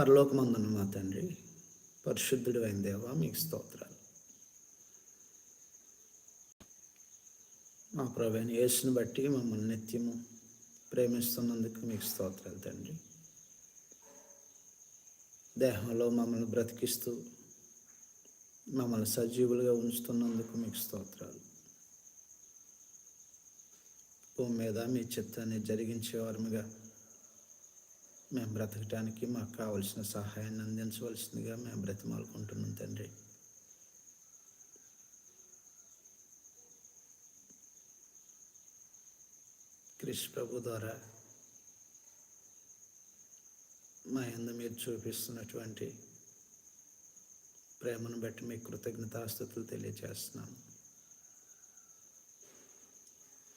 పరలోకమందున మా తండ్రి పరిశుద్ధుడు అయిన దేవా మీకు స్తోత్రాలు. మా ప్రభైన యేసును బట్టి మమ్మల్ని నిత్యము ప్రేమిస్తున్నందుకు మీకు స్తోత్రాలు తండ్రి. దేహంలో మమ్మల్ని బ్రతికిస్తూ మమ్మల్ని సజీవులుగా ఉంచుతున్నందుకు మీకు స్తోత్రాలు. భూమి మీద మీ చిత్తాన్ని జరిగించేవారముగా మేము బ్రతకటానికి మాకు కావలసిన సహాయాన్ని అందించవలసిందిగా మేము బ్రతిమాలుకుంటున్నాం తండ్రి. క్రిష్ ప్రభు ద్వారా మా ఎందు మీరు చూపిస్తున్నటువంటి ప్రేమను బట్టి మీ కృతజ్ఞతాస్థుతులు తెలియజేస్తున్నాను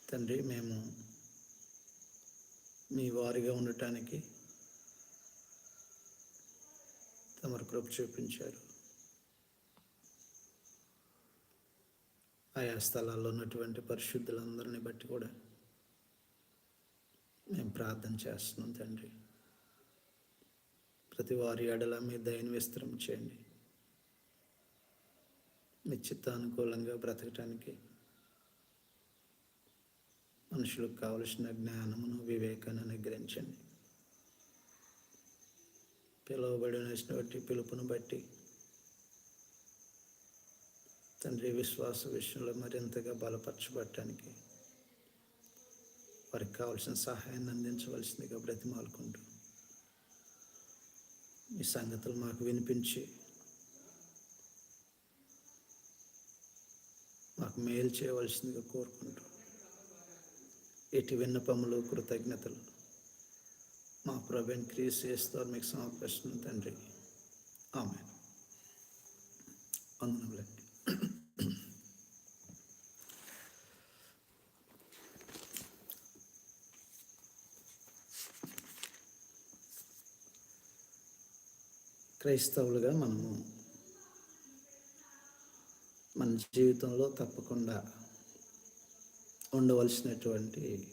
తండ్రి మేము మీ వారిగా ఉండటానికి తమరు కృప చూపించారు. ఆయా స్థలాల్లో ఉన్నటువంటి పరిశుద్ధులందరిని బట్టి కూడా మేము ప్రార్థన చేస్తున్నాం తండ్రి. ప్రతి వారి ఎడల మీ దయను విస్తరం చేయండి. మీ చిత్తానుకూలంగా బ్రతకటానికి మనుషులకు కావలసిన జ్ఞానమును వివేకాన్ని అనుగ్రహించండి. పిలువబడినటువంటి పిలుపును బట్టి తండ్రి విశ్వాస విషయంలో మరింతగా బలపరచబడటానికి వారికి కావాల్సిన సహాయాన్ని అందించవలసిందిగా బ్రతిమాలుకుంటూ ఈ సంగతులు మాకు వినిపించి మాకు మేలు చేయవలసిందిగా కోరుకుంటూ ఎటు విన్నపములు కృతజ్ఞతలు మా ప్రభైన్ క్రీస్ చేస్తారు. మీకు సమర్పిస్తున్నాం తండ్రి. ఆమె వందనములండి క్రైస్తవులుగా మనము మన జీవితంలో తప్పకుండా ఉండవలసినటువంటి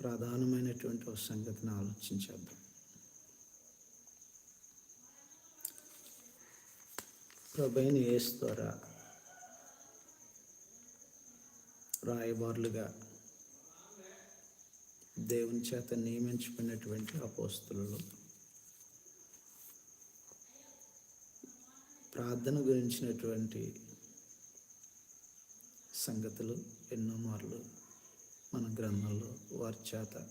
ప్రధానమైనటువంటి ఒక సంగతిని ఆలోచించేద్దాం ప్రభైన యేసు ద్వారా రాయబారులుగా దేవుని చేత నియమించుకున్నటువంటి అపోస్తులలో ప్రార్థన గురించినటువంటి సంగతులు ఎన్నో మార్లు మన గ్రంథంలో వారి చేత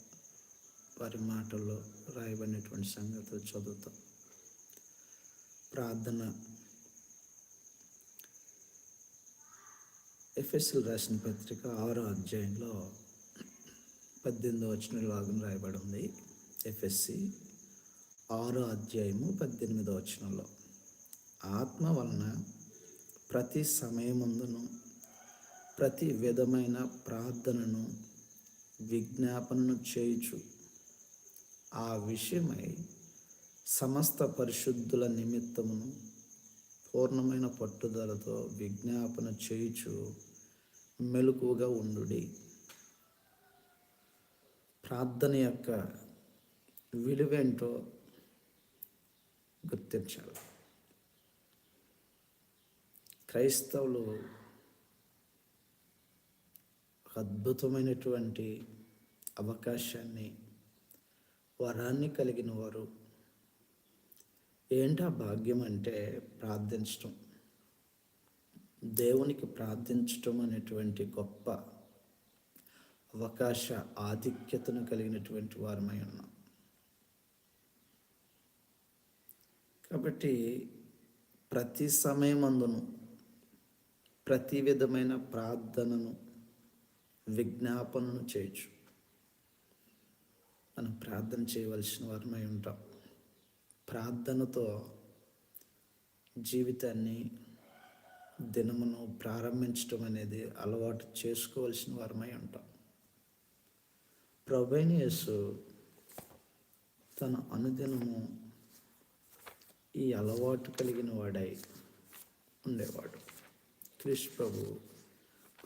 వారి మాటల్లో రాయబడినటువంటి సంగతులు చదువుతాం. ప్రార్థన. ఎఫ్ఎస్ఎల్ రాసిన పత్రిక ఆరో అధ్యాయంలో పద్దెనిమిదో వచ్చిన లాగా రాయబడి ఉంది. ఎఫ్ఎస్సి ఆరో అధ్యాయము పద్దెనిమిదో వచనంలో. ఆత్మ వలన ప్రతి సమయముందును ప్రతి విధమైన ప్రార్థనను విజ్ఞాపనను చేయుచు. ఆ విషయమై సమస్త పరిశుద్ధుల నిమిత్తమును పూర్ణమైన పట్టుదలతో విజ్ఞాపన చేయుచు మెలకుగా ఉండుడి. ప్రార్థన యొక్క విలువేంటో గుర్తించాలి. క్రైస్తవులు అద్భుతమైనటువంటి అవకాశాన్ని వరాన్ని కలిగిన వారు ఏంటి భాగ్యం అంటే ప్రార్థించటం. దేవునికి ప్రార్థించటం అనేటువంటి గొప్ప అవకాశ ఆధిక్యతను కలిగినటువంటి వారమై ఉన్నాం. కాబట్టి ప్రతి సమయమందును ప్రతి విధమైన ప్రార్థనను విజ్ఞాపనను చేయొచ్చు. మనం ప్రార్థన చేయవలసిన వారమై ఉంటాం. ప్రార్థనతో జీవితాన్ని దినమును ప్రారంభించడం అనేది అలవాటు చేసుకోవాల్సిన వారమై ఉంటాం. ప్రభైన యేసు తన అనుదినము ఈ అలవాటు కలిగిన వాడై ఉండేవాడు. క్రిష్ ప్రభు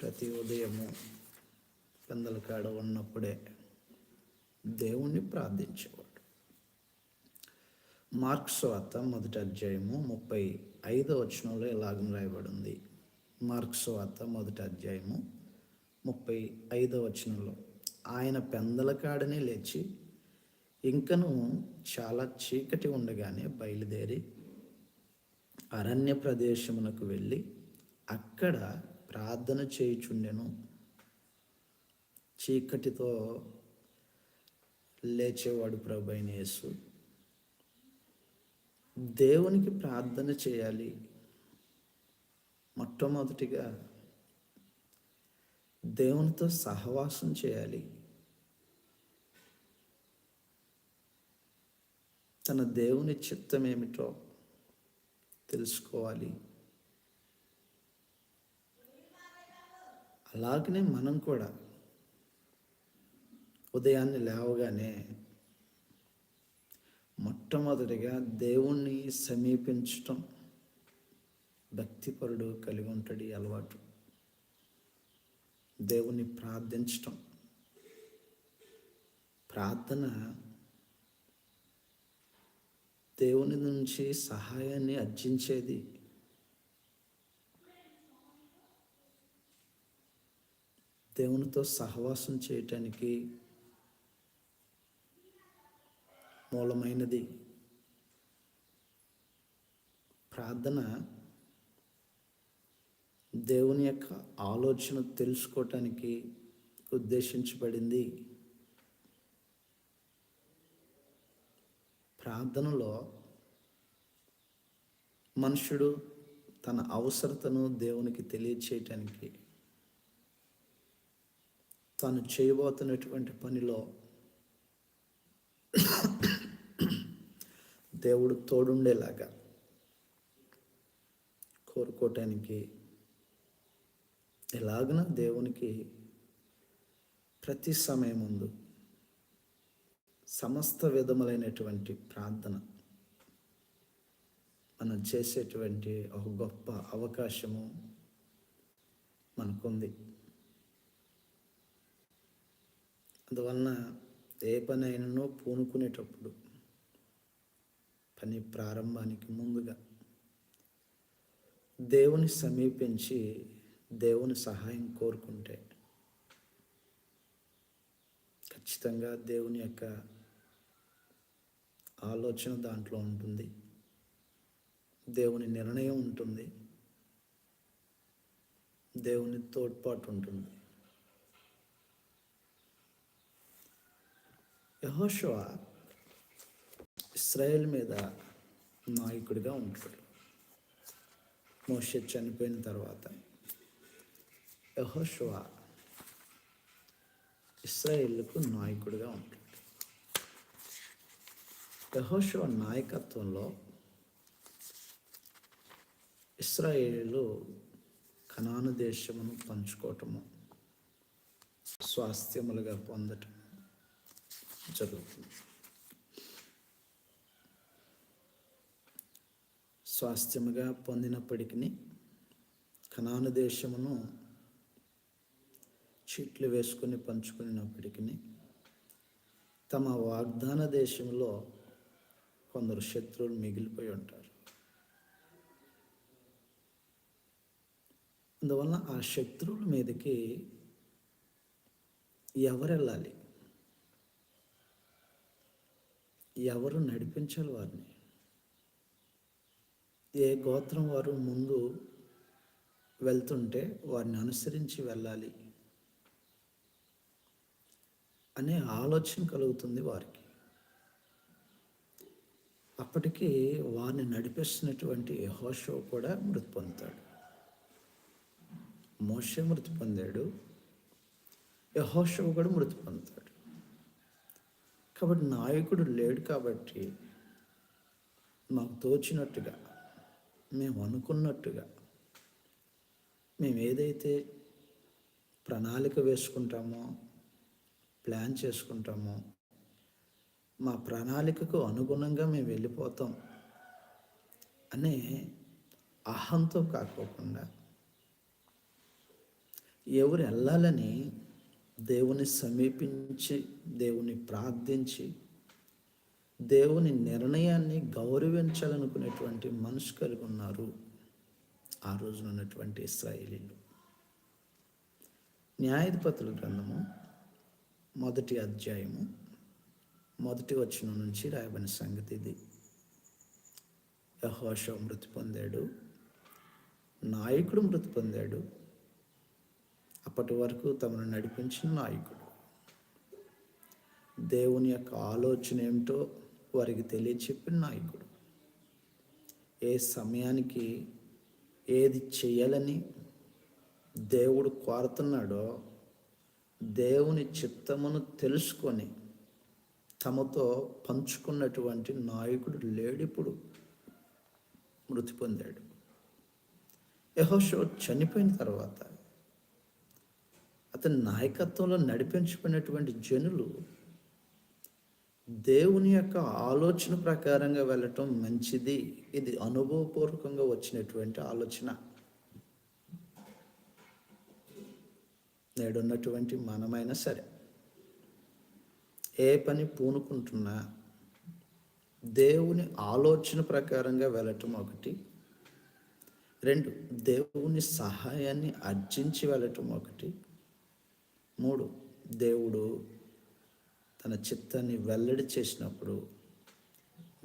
ప్రతి ఉదయము పెందల కాడ ఉన్నప్పుడే దేవుణ్ణి ప్రార్థించేవాడు. మార్క్స్ వార్త మొదటి అధ్యాయము ముప్పై ఐదో వచనంలో ఇలాగం రాయబడింది. మార్క్స్ వార్త మొదటి అధ్యాయము ముప్పై ఐదో వచనంలో ఆయన పెందల కాడనే లేచి ఇంకను చాలా చీకటి ఉండగానే బయలుదేరి అరణ్య ప్రదేశమునకు వెళ్ళి అక్కడ ప్రార్థన చేయుచుండెను. చీకటితో లేచేవాడు ప్రభు యేసు. దేవునికి ప్రార్థన చేయాలి. మొట్టమొదటిగా దేవునితో సహవాసం చేయాలి. తన దేవుని చిత్తం ఏమిటో తెలుసుకోవాలి. అలాగనే మనం కూడా ఉదయాన్నే లేవగానే మొట్టమొదటిగా దేవుణ్ణి సమీపించటం భక్తిపరుడు కలిగి ఉంటాడు అలవాటు. దేవుణ్ణి ప్రార్థించటం. ప్రార్థన దేవుని నుంచి సహాయాన్ని అర్జించేది. దేవునితో సహవాసం చేయటానికి మూలమైనది. ప్రార్థన దేవుని యొక్క ఆలోచన తెలుసుకోవటానికి ఉద్దేశించబడింది. ప్రార్థనలో మనుషుడు తన అవసరతను దేవునికి తెలియచేయటానికి తాను చేయబోతున్నటువంటి పనిలో దేవుడు తోడుండేలాగా కోరుకోవటానికి ఎలాగన దేవునికి ప్రతి సమయం ముందు సమస్త విధములైనటువంటి ప్రార్థన మనం చేసేటువంటి ఒక గొప్ప అవకాశము మనకుంది. అందువలన ఏ పని అయినను పూనుకునేటప్పుడు అని ప్రారంభానికి ముందుగా దేవుని సమీపించి దేవుని సహాయం కోరుకుంటే ఖచ్చితంగా దేవుని యొక్క ఆలోచన దాంట్లో ఉంటుంది. దేవుని నిర్ణయం ఉంటుంది. దేవుని తోడ్పాటు ఉంటుంది. యహోషువ ఇస్రాయేల్ మీద నాయకుడిగా ఉంటాడు. మోషే చనిపోయిన తర్వాత యహోషువా ఇస్రాయేళ్ళకు నాయకుడిగా ఉంటాడు. యహోషువ నాయకత్వంలో ఇస్రాయేలు కనాను దేశమును పంచుకోవటము స్వాస్థ్యములుగా పొందటం జరుగుతుంది. స్వాస్థ్యముగా పొందినప్పటికీ కనాను దేశమును చీట్లు వేసుకొని పంచుకున్నప్పటికీ తమ వాగ్దాన దేశంలో కొందరు శత్రువులు మిగిలిపోయి ఉంటారు. అందువలన ఆ శత్రువుల మీదకి ఎవరు వెళ్ళాలి ఎవరు నడిపించాలి వారిని? ఏ గోత్రం వారు ముందు వెళ్తుంటే వారిని అనుసరించి వెళ్ళాలి అనే ఆలోచన కలుగుతుంది వారికి. అప్పటికి వారిని నడిపిస్తున్నటువంటి యహోషో కూడా మృతి పొందుతాడు. మోష మృతి పొందాడు. యహోషో కూడా మృతి పొందుతాడు. కాబట్టి నాయకుడు లేడు కాబట్టి మాకు తోచినట్టుగా మేము అనుకున్నట్టుగా మేము ఏదైతే ప్రణాళిక వేసుకుంటామో ప్లాన్ చేసుకుంటామో మా ప్రణాళికకు అనుగుణంగా మేము వెళ్ళిపోతాం అనే అహంతో కాకోకుండా ఎవరు వెళ్ళాలని దేవుని సమీపించి దేవుని ప్రార్థించి దేవుని నిర్ణయాన్ని గౌరవించాలనుకునేటువంటి మనసు కలిగి ఉన్నారు ఆ రోజున ఉన్నటువంటి ఇస్రాయేలీలు. న్యాయాధిపతుల గ్రంథము మొదటి అధ్యాయము మొదటి వచనం నుంచి రాయబడిన సంగతి ఇది. యహోష మృతి పొందాడు నాయకుడు మృతి పొందాడు అప్పటి వరకు తమను నడిపించిన నాయకుడు. దేవుని యొక్క ఆలోచన ఏమిటో వారికి తెలియచెప్పిన నాయకుడు. ఏ సమయానికి ఏది చేయాలని దేవుడు కోరుతున్నాడో దేవుని చిత్తమును తెలుసుకొని తమతో పంచుకున్నటువంటి నాయకుడు లేడిప్పుడు మృతి పొందాడు. యహోషో చనిపోయిన తర్వాత అతని నాయకత్వంలో నడిపించుకున్నటువంటి జనులు దేవుని యొక్క ఆలోచన ప్రకారంగా వెళ్ళటం మంచిది. ఇది అనుభవపూర్వకంగా వచ్చినటువంటి ఆలోచన. నేడున్నటువంటి మనమైనా సరే ఏ పని పూనుకుంటున్నా దేవుని ఆలోచన ప్రకారంగా వెళ్ళటం ఒకటి. రెండు దేవుని సహాయాన్ని అర్జించి వెళ్ళటం ఒకటి. మూడు దేవుడు తన చిత్తాన్ని వెల్లడి చేసినప్పుడు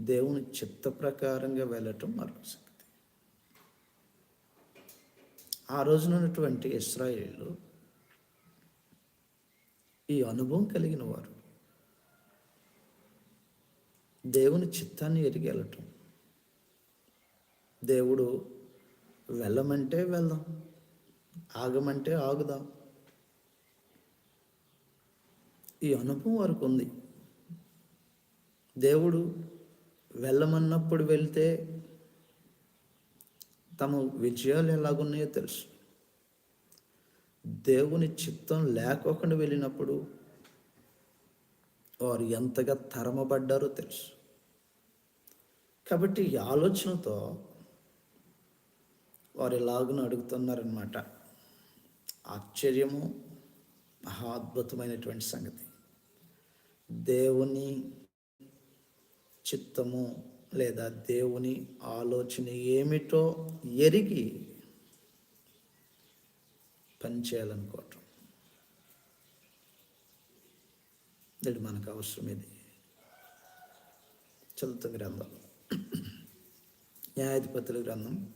దేవుని చిత్త ప్రకారంగా వెళ్ళటం మరొక సంగతి ఆ రోజునటువంటి ఉన్నటువంటి ఇస్రాయేళ్ళు ఈ అనుభవం కలిగిన వారు. దేవుని చిత్తాన్ని ఎరిగి వెళ్ళటం. దేవుడు వెళ్ళమంటే వెళ్దాం ఆగమంటే ఆగుదాం ఈ అనుభవం వరకు ఉంది. దేవుడు వెళ్ళమన్నప్పుడు వెళ్తే తమ విజయాలు ఎలాగున్నాయో తెలుసు. దేవుని చిత్తం లేకోకుండా వెళ్ళినప్పుడు వారు ఎంతగా తరమబడ్డారో తెలుసు. కాబట్టి ఈ ఆలోచనతో వారు ఎలాగున అడుగుతున్నారనమాట ఆశ్చర్యము మహా అద్భుతమైనటువంటి సంగతి. దేవుని చిత్తము లేదా దేవుని ఆలోచన ఏమిటో ఎరిగి పనిచేయాలనుకోవటం. ఇది మనకు అవసరం ఇది. చదువుతున్న గ్రంథం. న్యాయాధిపతుల గ్రంథం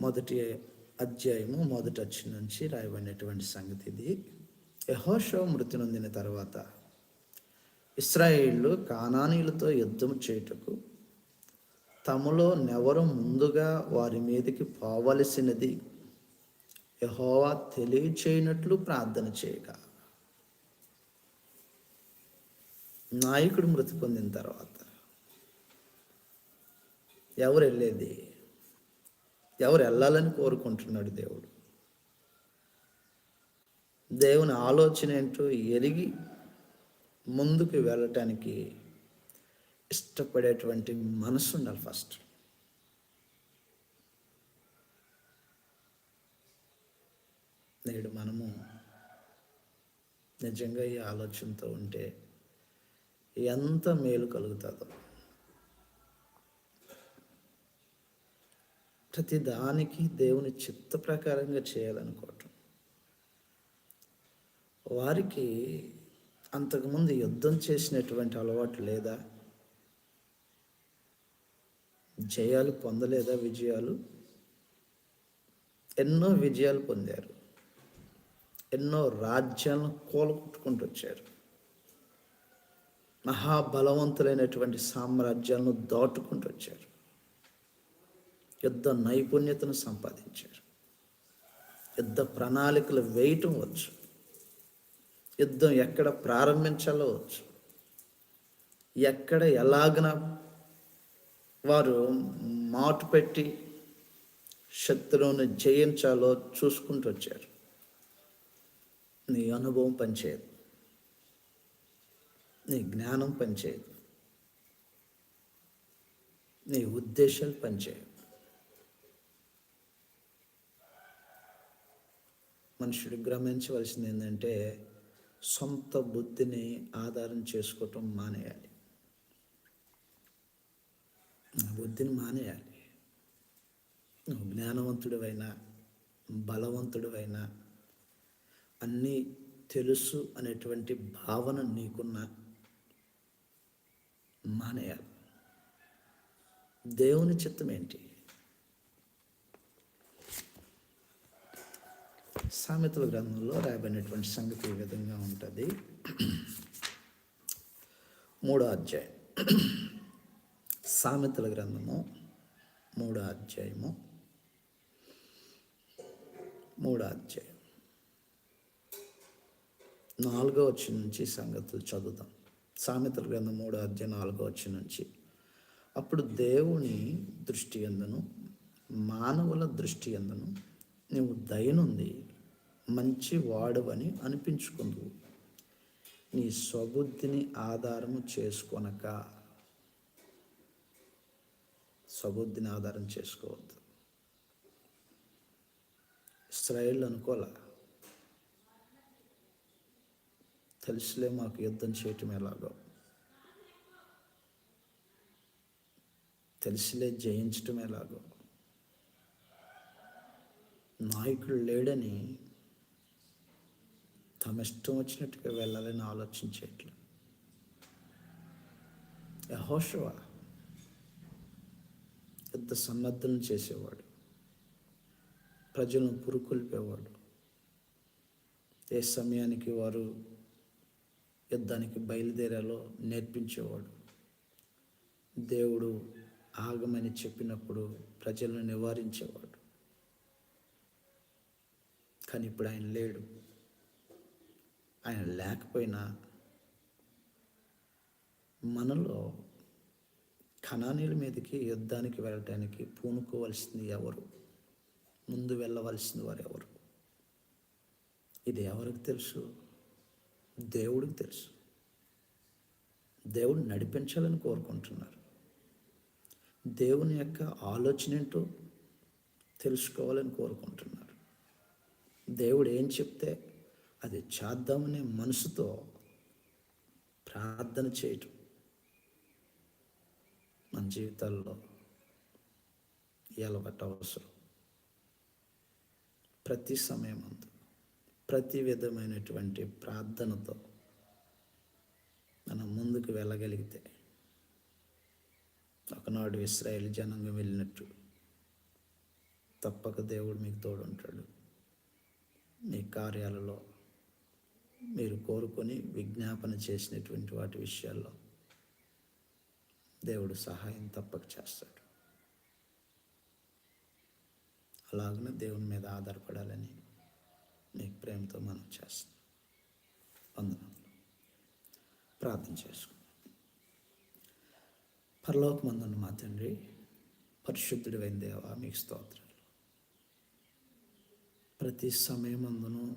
మొదటి అధ్యాయము మొదటి వచ్చి నుంచి రాయబడినటువంటి సంగతి ఇది. యహోషో మృతి నొందిన తర్వాత ఇస్రాయేళ్ళు కానానీలతో యుద్ధం చేయుటకు తమలో నెవరు ముందుగా వారి మీదకి పోవలసినది యహోవా తెలియచేయనట్లు ప్రార్థన చేయగా నాయకుడు మృతి పొందిన తర్వాత ఎవరు వెళ్ళేది? ఎవరు వెళ్ళాలని కోరుకుంటున్నాడు దేవుడు? దేవుని ఆలోచన ఏంటో ఎరిగి ముందుకు వెళ్ళటానికి ఇష్టపడేటువంటి మనసు ఉండాలి ఫస్ట్. నేడు మనము నిజంగా ఈ ఆలోచనతో ఉంటే ఎంత మేలు కలుగుతుందో. ప్రతి దానికి దేవుని చిత్త ప్రకారంగా చేయాలనుకోవటం. వారికి అంతకుముందు యుద్ధం చేసినటువంటి అలవాటు లేదా? జయాలు పొందలేదా విజయాలు? ఎన్నో విజయాలు పొందారు. ఎన్నో రాజ్యాలను కోలుకుంటుకుంటూ వచ్చారు. మహాబలవంతులైనటువంటి సామ్రాజ్యాలను దాటుకుంటూ వచ్చారు. యుద్ధ నైపుణ్యతను సంపాదించారు. యుద్ధ ప్రణాళికలు వేయటం వచ్చు. యుద్ధం ఎక్కడ ప్రారంభించవచ్చు ఎక్కడ ఎలాగన వారు మాటు పెట్టి శత్రువును జయించాలో చూసుకుంటూ వచ్చారు. నీ అనుభవం పనిచేయదు. నీ జ్ఞానం పనిచేయదు. నీ ఉద్దేశాలు పనిచేయదు మనుషుడు గ్రహించవలసింది ఏంటంటే సొంత బుద్ధిని ఆధారం చేసుకోవటం మానేయాలి. బుద్ధిని మానేయాలి. నువ్వు జ్ఞానవంతుడివైనా బలవంతుడివైనా అన్నీ తెలుసు అనేటువంటి భావన నీకున్న మానేయాలి. దేవుని చిత్తం ఏంటి సామెతల గ్రంథంలో రాయబడినటువంటి సంగతి ఈ విధంగా ఉంటుంది. మూడో అధ్యాయం. సామెతల గ్రంథము మూడో అధ్యాయము. మూడో అధ్యాయం. నాలుగో వచ్చి నుంచి సంగతులు చదువుతాం సామెతల గ్రంథం మూడో అధ్యాయం నాలుగో వచ్చి నుంచి. అప్పుడు దేవుని దృష్టి ఎందును? మానవుల దృష్టి ఎందును? నువ్వు దయనుంది. మంచి వాడవని అనిపించుకుందు నీ స్వబుద్ధిని ఆధారము చేసుకొనక స్వబుద్ధిని ఆధారం చేసుకోవద్దు. ఇస్రాయేల్ అనుకోలే తెలుసులే మాకు యుద్ధం చేయటం ఎలాగో. తెలిసిలే జయించటం ఎలాగో. నాయకుడు లేడని తమ ఇష్టం వచ్చినట్టుగా వెళ్ళాలని ఆలోచించేట్లు. యహోషవ పెద్ద సన్నద్ధం చేసేవాడు. ప్రజలను పురుకొల్పేవాడు. ఏ సమయానికి వారు యుద్ధానికి బయలుదేరాలో నేర్పించేవాడు. దేవుడు ఆగమని చెప్పినప్పుడు ప్రజలను నివారించేవాడు. కానీ ఇప్పుడు ఆయన లేడు. ఆయన లేకపోయినా మనలో ఖనానీల మీదకి యుద్ధానికి వెళ్ళటానికి పూనుకోవలసింది ఎవరు? ముందు వెళ్ళవలసింది వారు ఎవరు? ఇది ఎవరికి తెలుసు? దేవుడికి తెలుసు. దేవుడు నడిపించాలని కోరుకుంటున్నారు. దేవుని యొక్క ఆలోచన ఏంటో తెలుసుకోవాలని కోరుకుంటున్నారు. దేవుడు ఏం చెప్తే అది చేద్దామనే మనసుతో ప్రార్థన చేయటం మన జీవితాల్లో ఎలవట అవసరం. ప్రతి సమయం అందు ప్రతి విధమైనటువంటి ప్రార్థనతో మనం ముందుకు వెళ్ళగలిగితే ఒకనాడు ఇస్రాయేల్ జనంగా వెళ్ళినట్టు తప్పక దేవుడు మీకు తోడుంటాడు. మీ కార్యాలలో మీరు కోరుకొని విజ్ఞాపన చేసినటువంటి వాటి విషయాల్లో దేవుడు సహాయం తప్పక చేస్తాడు. అలాగనే దేవుని మీద ఆధారపడాలని మీకు ప్రేమతో మనం చేస్తాం వందనాలు. ప్రార్థన చేసుకుందాం. పరలోకమందున్న మా తండ్రి పరిశుద్ధుడు దేవా మీకు స్తోత్రాలు. ప్రతి సమయమందును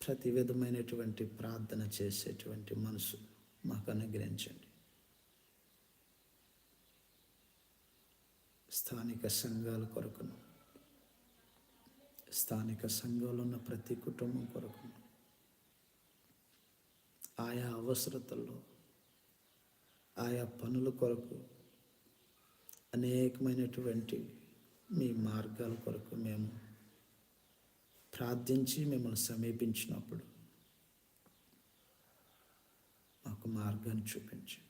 ప్రతి విధమైనటువంటి ప్రార్థన చేసేటువంటి మనసు మాకు అనుగ్రహించండి. స్థానిక సంఘాల కొరకును స్థానిక సంఘంలో ఉన్న ప్రతి కుటుంబం కొరకును ఆయా అవసరతల్లో ఆయా పనుల కొరకు అనేకమైనటువంటి మీ మార్గాల కొరకు మేము ప్రార్థించి మిమ్మల్ని సమీపించినప్పుడు మాకు మార్గాన్ని చూపించండి.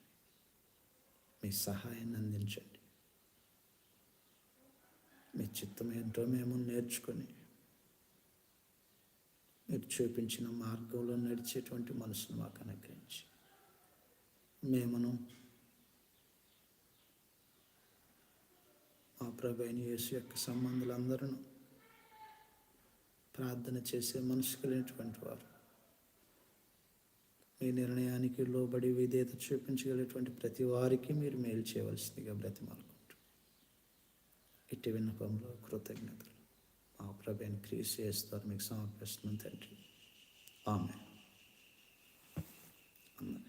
మీ సహాయాన్ని అందించండి. మీ చిత్తం ఏంటో మేము నేర్చుకొని మీరు చూపించిన మార్గంలో నడిచేటువంటి మనసును మాకు అనుగ్రహించి మేమును మా ప్రభైన యేసు యొక్క సంబంధులందరూ ప్రార్థన చేసే మనసు కలిగినటువంటి వారు. మీ నిర్ణయానికి లోబడి విధేయత చూపించగలిగినటువంటి ప్రతి వారికి మీరు మేలు చేయవలసిందిగా బ్రతిమాలుకుంటూ ఇటు విన్నపంలో కృతజ్ఞతలు. మా ప్రభాని క్రీస్ చేస్తారు మీకు సమర్పిస్తున్నాం తండ్రి. ఆమె అన్నారు